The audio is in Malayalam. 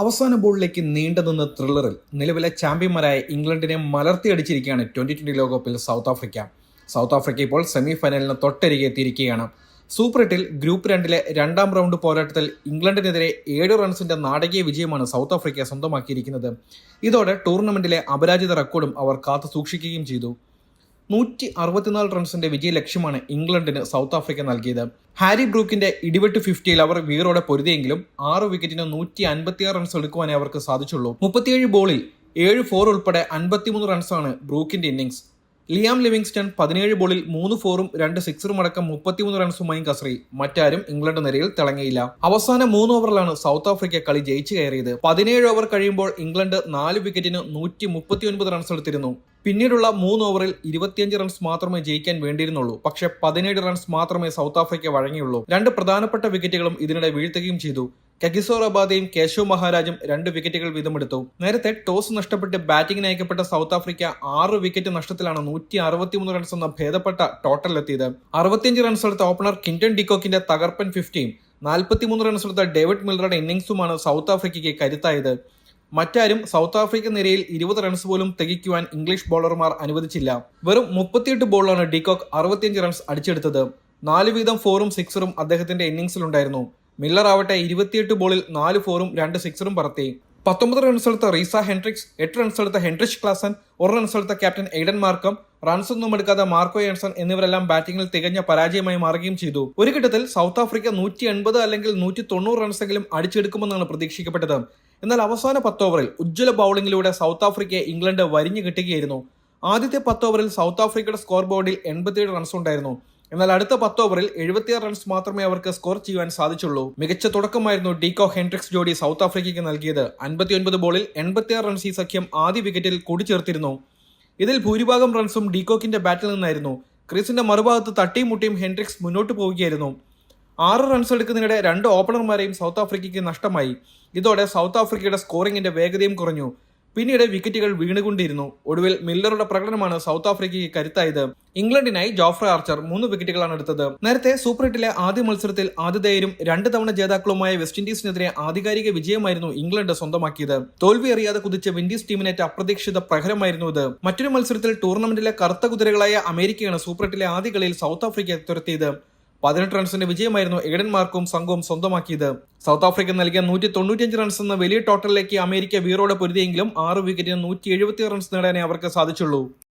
അവസാന ബോളിലേക്ക് നീണ്ടുനിന്ന ത്രില്ലറിൽ നിലവിലെ ചാമ്പ്യന്മാരായ ഇംഗ്ലണ്ടിനെ മലർത്തിയടിച്ചിരിക്കുകയാണ് ട്വന്റി ട്വന്റി ലോകകപ്പിൽ സൗത്ത് ആഫ്രിക്ക. സൗത്ത് ആഫ്രിക്ക ഇപ്പോൾ സെമി ഫൈനലിന് തൊട്ടരികെ എത്തിയിരിക്കുകയാണ്. സൂപ്പർ എട്ടിൽ ഗ്രൂപ്പ് രണ്ടിലെ രണ്ടാം റൗണ്ട് പോരാട്ടത്തിൽ ഇംഗ്ലണ്ടിനെതിരെ ഏഴ് റൺസിന്റെ നാടകീയ വിജയമാണ് സൗത്ത് ആഫ്രിക്ക സ്വന്തമാക്കിയിരിക്കുന്നത്. ഇതോടെ ടൂർണമെന്റിലെ അപരാജിത റെക്കോർഡും അവർ കാത്തു സൂക്ഷിക്കുകയും ചെയ്തു. നൂറ്റി അറുപത്തിനാല് റൺസിന്റെ വിജയ ലക്ഷ്യമാണ് ഇംഗ്ലണ്ടിന് സൗത്ത് ആഫ്രിക്ക നൽകിയത്. ഹാരി ബ്രൂക്കിന്റെ ഇടിവെട്ട് ഫിഫ്റ്റിയിൽ അവർ വീറോടെ പൊരുതിയെങ്കിലും ആറ് വിക്കറ്റിന് നൂറ്റി അൻപത്തിയാറ് റൺസ് എടുക്കുവാനേ അവർക്ക് സാധിച്ചുള്ളൂ. മുപ്പത്തിയേഴ് ബോളിൽ ഏഴ് ഫോർ ഉൾപ്പെടെ അൻപത്തിമൂന്ന് റൺസാണ് ബ്രൂക്കിന്റെ ഇന്നിംഗ്സ് ലിയാം ലിവിങ്സ്റ്റൺ പതിനേഴ് ബോളിൽ മൂന്ന് ഫോറും രണ്ട് സിക്സറും അടക്കം മുപ്പത്തിമൂന്ന് റൺസുമായും കസറി. മറ്റാരും ഇംഗ്ലണ്ട് നിരയിൽ തിളങ്ങിയില്ല. അവസാന മൂന്ന് ഓവറിലാണ് സൗത്ത് ആഫ്രിക്ക കളി ജയിച്ചു കയറിയത്. പതിനേഴ് ഓവർ കഴിയുമ്പോൾ ഇംഗ്ലണ്ട് നാല് വിക്കറ്റിന് നൂറ്റി മുപ്പത്തിയൊൻപത് റൺസ് എടുത്തിരുന്നു. പിന്നീടുള്ള മൂന്ന് ഓവറിൽ ഇരുപത്തിയഞ്ച് റൺസ് മാത്രമേ ജയിക്കാൻ വേണ്ടിയിരുന്നുള്ളൂ. പക്ഷേ പതിനേഴ് റൺസ് മാത്രമേ സൗത്ത് ആഫ്രിക്ക വഴങ്ങിയുള്ളൂ. രണ്ട് പ്രധാനപ്പെട്ട വിക്കറ്റുകളും ഇതിനിടെ വീഴ്ത്തുകയും ചെയ്തു. കഗിസോറാബാദയും കേശവ് മഹാരാജും രണ്ട് വിക്കറ്റുകൾ വീതമെടുത്തു. നേരത്തെ ടോസ് നഷ്ടപ്പെട്ട് ബാറ്റിംഗിന് അയക്കപ്പെട്ട സൗത്ത് ആഫ്രിക്ക ആറ് വിക്കറ്റ് നഷ്ടത്തിലാണ് നൂറ്റി അറുപത്തിമൂന്ന് റൺസ് എന്ന ഭേദപ്പെട്ട ടോട്ടലിലെത്തിയത് അറുപത്തിയഞ്ച് റൺസ് എടുത്ത ഓപ്പണർ കിന്റൺ ഡിക്കോക്കിന്റെ തകർപ്പൻ ഫിഫ്റ്റിയും നാൽപ്പത്തിമൂന്ന് റൺസ് എടുത്ത ഡേവിഡ് മില്ലറുടെ ഇന്നിംഗ്സുമാണ് സൗത്ത് ആഫ്രിക്കയ്ക്ക് കരുത്തായത്. മറ്റാരും സൗത്ത് ആഫ്രിക്ക നിരയിൽ ഇരുപത് റൺസ് പോലും തികയ്ക്കുവാൻ ഇംഗ്ലീഷ് ബോളർമാർ അനുവദിച്ചില്ല. വെറും മുപ്പത്തിയെട്ട് ബോളിലാണ് ഡിക്കോക്ക് അറുപത്തിയഞ്ച് റൺസ് അടിച്ചെടുത്തത്. നാല് വീതം ഫോറും സിക്സറും അദ്ദേഹത്തിന്റെ ഇന്നിംഗ്സിലുണ്ടായിരുന്നു. മില്ലർ ആവട്ടെ ഇരുപത്തിയെട്ട് ബോളിൽ നാല് ഫോറും രണ്ട് സിക്സറും പറത്തി. പത്തൊമ്പത് റൺസെടുത്ത റീസ ഹെൻട്രിക്സ് എട്ട് റൺസെടുത്ത ഹെൻട്രിച്ച് ക്ലാസൻ ഒരു റൺസെടുത്ത ക്യാപ്റ്റൻ എയ്ഡൻ മാർക്കം റൺസൊന്നും എടുക്കാതെ മാർക്കോ ഏൺസൺ എന്നിവരെല്ലാം ബാറ്റിംഗിൽ തികഞ്ഞ പരാജയമായി മാറുകയും ചെയ്തു. ഒരു ഘട്ടത്തിൽ സൗത്ത് ആഫ്രിക്ക നൂറ്റി എൺപത് അല്ലെങ്കിൽ നൂറ്റി തൊണ്ണൂറ് റൺസെങ്കിലും അടിച്ചെടുക്കുമെന്നാണ് പ്രതീക്ഷിക്കപ്പെട്ടത്. എന്നാൽ അവസാന പത്ത് ഓവറിൽ ഉജ്ജ്വല ബൌളിംഗിലൂടെ സൗത്ത് ആഫ്രിക്കയെ ഇംഗ്ലണ്ട് വരിഞ്ഞു കിട്ടുകയായിരുന്നു. ആദ്യത്തെ പത്ത് ഓവറിൽ സൗത്ത് ആഫ്രിക്കയുടെ സ്കോർ ബോർഡിൽ എൺപത്തിയേഴ് റൺസ് ഉണ്ടായിരുന്നു. എന്നാൽ അടുത്ത പത്ത് ഓവറിൽ എഴുപത്തിയാറ് റൺസ് മാത്രമേ അവർക്ക് സ്കോർ ചെയ്യാൻ സാധിച്ചുള്ളൂ. മികച്ച തുടക്കമായിരുന്നു ഡീകോ ഹെൻട്രിക്സ് ജോഡി സൗത്ത് ആഫ്രിക്കയ്ക്ക് നൽകിയത്. അൻപത്തിയൊൻപത് ബോളിൽ എൺപത്തിയാറ് റൺസ് ഈ സഖ്യം ആദ്യ വിക്കറ്റിൽ കൂടിച്ചേർത്തിരുന്നു. ഇതിൽ ഭൂരിഭാഗം റൺസും ഡീകോക്കിന്റെ ബാറ്റിൽ നിന്നായിരുന്നു. ക്രീസിന്റെ മറുഭാഗത്ത് തട്ടിയും മുട്ടിയും ഹെൻട്രിക്സ് മുന്നോട്ട് പോവുകയായിരുന്നു. ആറ് റൺസ് എടുക്കുന്നതിനിടെ രണ്ട് ഓപ്പണർമാരെയും സൗത്ത് ആഫ്രിക്കയ്ക്ക് നഷ്ടമായി. ഇതോടെ സൗത്ത് ആഫ്രിക്കയുടെ സ്കോറിംഗിന്റെ വേഗതയും കുറഞ്ഞു. പിന്നീട് വിക്കറ്റുകൾ വീണുകൊണ്ടിരുന്നു. ഒടുവിൽ മില്ലറുടെ പ്രകടനമാണ് സൗത്ത് ആഫ്രിക്കയ്ക്ക് കരുത്തായത്. ഇംഗ്ലണ്ടിനായി ജോഫ്ര ആർച്ചർ മൂന്ന് വിക്കറ്റുകളാണ് എടുത്തത്. നേരത്തെ സൂപ്പർ എട്ടിലെ ആദ്യ മത്സരത്തിൽ ആതിഥേയരും രണ്ട് തവണ ജേതാക്കളുമായ വെസ്റ്റ് ഇൻഡീസിനെതിരെ ആധികാരിക വിജയമായിരുന്നു ഇംഗ്ലണ്ട് സ്വന്തമാക്കിയത്. തോൽവി അറിയാതെ കുതിച്ച വിൻഡീസ് ടീമിനേറ്റ അപ്രതീക്ഷിത പ്രഹരമായിരുന്നു ഇത്. മറ്റൊരു മത്സരത്തിൽ ടൂർണമെന്റിലെ കറുത്ത കുതിരകളായ അമേരിക്കയാണ് സൂപ്പർ എട്ടിലെ ആദ്യ കളിയിൽ സൗത്ത് ആഫ്രിക്കയെ തുരത്തിയത്. പതിനെട്ട് റൺസിന്റെ വിജയമായിരുന്നു എയ്ഡൻ മാർക്കും സംഘവും സ്വന്തമാക്കിയത്. സൗത്ത് ആഫ്രിക്ക നൽകിയ നൂറ്റി തൊണ്ണൂറ്റിയഞ്ച് റൺസ് എന്ന വലിയ ടോട്ടലിലേക്ക് അമേരിക്ക വീറോടെ പൊരുതിയെങ്കിലും ആറ് വിക്കറ്റിന് നൂറ്റി എഴുപത്തി റൺസ് നേടാനേ അവർക്ക് സാധിച്ചുള്ളൂ.